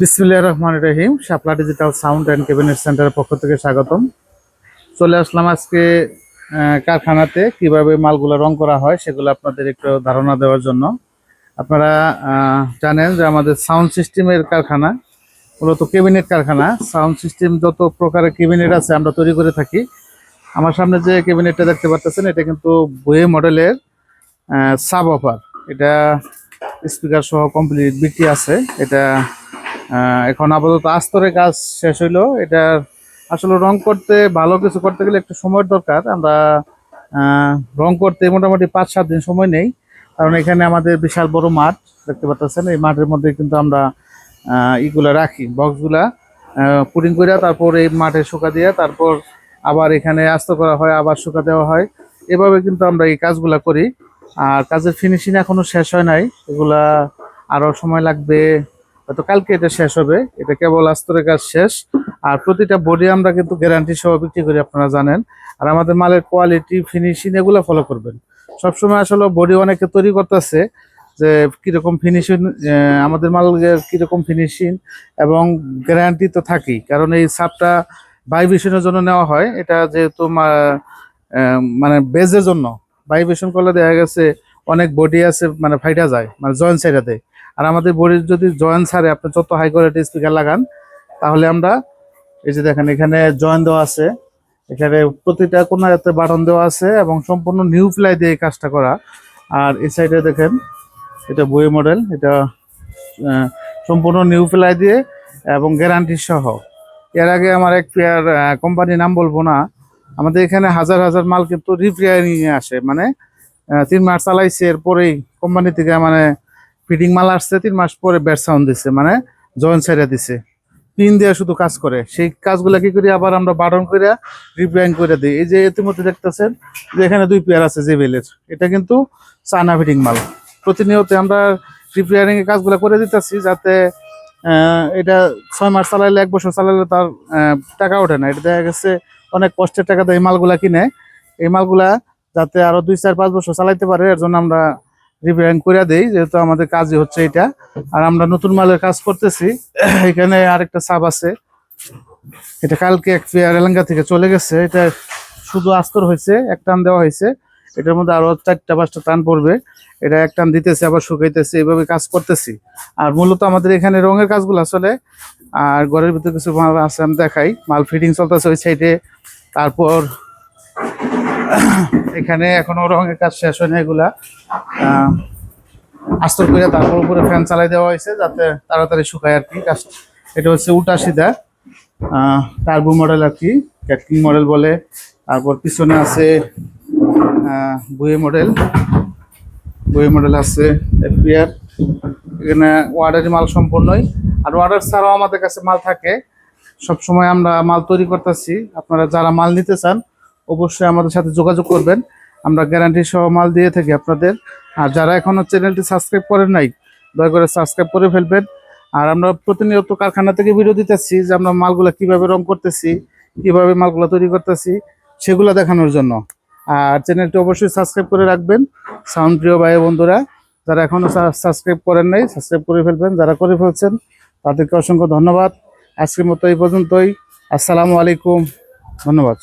বিসমিল্লাহ রহমান রহিম, Shapla digital sound and cabinet সেন্টারের পক্ষ থেকে স্বাগতম। চলে আসলাম আজকে কারখানাতে, কীভাবে মালগুলো রং করা হয় সেগুলো আপনাদের একটু ধারণা দেওয়ার জন্য। আপনারা জানেন যে আমাদের সাউন্ড সিস্টেমের কারখানা মূলত ক্যাবিনেট কারখানা। সাউন্ড সিস্টেম যত প্রকারের ক্যাবিনেট আছে আমরা তৈরি করে থাকি। আমার সামনে যে ক্যাবিনেটটা দেখতে পাচ্ছেন এটা কিন্তু বইয়ে মডেলের সাব অফার। এটা স্পিকার সহ কমপ্লিট বিক্রি আছে। এটা এখন আপাতত আস্তরে কাজ শেষ হইল। এটা আসলে রং করতে, ভালো কিছু করতে গেলে একটু সময়ের দরকার। আমরা রং করতে মোটামুটি পাঁচ, সাত দিন সময় নেই। কারণ এখানে আমাদের বিশাল বড় মাঠ, দেখতে পাচ্ছেন এই মাঠের মধ্যে কিন্তু আমরা ইগুলা রাখি, বক্সগুলা পুডিং করে তারপর এই মাঠে শুকা দিয়ে তারপর আবার এখানে আস্ত করা হয়, আবার শুকা দেওয়া হয়। এভাবে কিন্তু আমরা এই কাজগুলা করি। আর কাজের ফিনিশিং এখনও শেষ হয় নাই। এগুলা আরও সময় লাগবে। হয়তো কালকে এটা শেষ হবে। এটা কেবল আস্তরের কাজ শেষ। আর প্রতিটা বডি আমরা কিন্তু গ্যারান্টি সহ বিক্রি করি, আপনারা জানেন। আর আমাদের মালের কোয়ালিটি ফিনিশিং এগুলো ফলো করবেন। সবসময় আসলে বডি অনেকে তৈরি করতেছে যে কীরকম ফিনিশিং আমাদের মাল কীরকম ফিনিশিং এবং গ্যারান্টি তো থাকেই। কারণ এই সাপটা ভাইব্রেশনের জন্য নেওয়া হয়। এটা যেহেতু মানে বেজের জন্য। ভাইব্রেশন করলে দেখা গেছে অনেক বডি আছে মানে ফাইটা যায় মানে জয়েন্ট সাইডে দেয়। আর আমাদের বডির যদি জয়েন্ট সারে, আপনি যত হাই কোয়ালিটি স্পিকার লাগান, তাহলে আমরা, এই যে দেখেন, এখানে জয়েন দেওয়া আছে, এখানে প্রতিটা কোনো যাতে বাটন দেওয়া আছে এবং সম্পূর্ণ নিউ প্লাই দিয়ে কাজটা করা। আর এই সাইডে দেখেন, এটা বই মডেল এটা সম্পূর্ণ নিউ প্লাই দিয়ে এবং গ্যারান্টি সহ। এর আগে আমার এক পেয়ার কোম্পানির নাম বলব না, আমাদের এখানে হাজার হাজার মাল কিন্তু রিপেয়ারিং আসে মানে তিন মাস চালাইছে, এরপরেই কোম্পানি থেকে মানে ফিটিং মাল আসছে, তিন মাস পরে ব্যাট সাউন্ড দিছে মানে জয়েন্ট সাইডে দিছে। পিন দিয়ে শুধু কাজ করে। সেই কাজগুলো কি করি, আবার আমরা বাটন করে রিপেয়ারিং করে দিই। এই যে ইতিমধ্যে দেখতেছেন যে এখানে দুই পেয়ার আছে যে জেবেলের এটা কিন্তু চায়না ফিটিং মাল। প্রতিনিয়ত আমরা রিপেয়ারিং এর কাজগুলো করে দিতেছি যাতে এটা ছয় মাস চালাইলে, এক বছর চালাইলে তার টাকা ওঠে না। এটা দেখা গেছে অনেক কষ্টের টাকা দিয়ে এই মালগুলা কিনে। এই মালগুলা যাতে আরও দুই, চার, পাঁচ বছর চালাইতে পারে, এর জন্য আমরা রিপেয়ারিং করে দেই, যেহেতু আমাদের কাজই হচ্ছে এটা। আর আমরা নতুন মালের কাজ করতেছি, এখানে আরেকটা সাব আছে। এটা কালকে এক পেয়ার এলাঙ্গা থেকে চলে গেছে, এটা শুধু আস্তর হয়েছে, এক টান দেওয়া হয়েছে। এটার মধ্যে আরও চারটা, পাঁচটা টান পড়বে। এটা এক টান দিতেছে, আবার শুকাইতেছে এইভাবে কাজ করতেছি। আর মূলত আমাদের এখানে রঙের কাজগুলো আসলে আর ঘরের ভিতরে কিছু মাল আছে, আমি দেখাই। মাল ফিটিং চলতেছে ওই সাইডে তারপর এখানে এখনও রঙের কাজ শেষ হয়নি এগুলা। আস্তর করে তারপর উপরে ফ্যান চালাই দেওয়া হয়েছে যাতে তাড়াতাড়ি শুকায় আর কি কাজ এটা হচ্ছে উল্টা সিধা টার্বো মডেল আর কি, ক্যাটকিং মডেল বলে। তারপর পিছনে আছে বুয়ে মডেল। বুয়ে মডেল আছে এফপিআর। এখানে ওয়ার্ডারি মাল সম্পূর্ণই। আর অর্ডার ছাড়াও আমাদের কাছে মাল থাকে। সব সময় আমরা মাল তৈরি করতেছি। আপনারা যারা মাল নিতে চান অবশ্যই আমাদের সাথে যোগাযোগ করবেন। আমরা গ্যারান্টি সহ মাল দিয়ে থাকি আপনাদের। আর যারা এখনও চ্যানেলটি সাবস্ক্রাইব করেন নাই, দয়া করে সাবস্ক্রাইব করে ফেলবেন। আর আমরা প্রতিনিয়ত কারখানা থেকে ভিডিও দিতেছি যে আমরা মালগুলো কীভাবে রং করতেছি, কীভাবে মালগুলো তৈরি করতেছি, সেগুলো দেখানোর জন্য। আর চ্যানেলটি অবশ্যই সাবস্ক্রাইব করে রাখবেন। সাউন্ড প্রিয় ভাই বন্ধুরা, যারা এখনও সাবস্ক্রাইব করেন নাই সাবস্ক্রাইব করে ফেলবেন। যারা করে ফেলছেন, তাদেরকে অসংখ্য ধন্যবাদ। আজকের মতো এই পর্যন্তই। আসসালামু আলাইকুম। ধন্যবাদ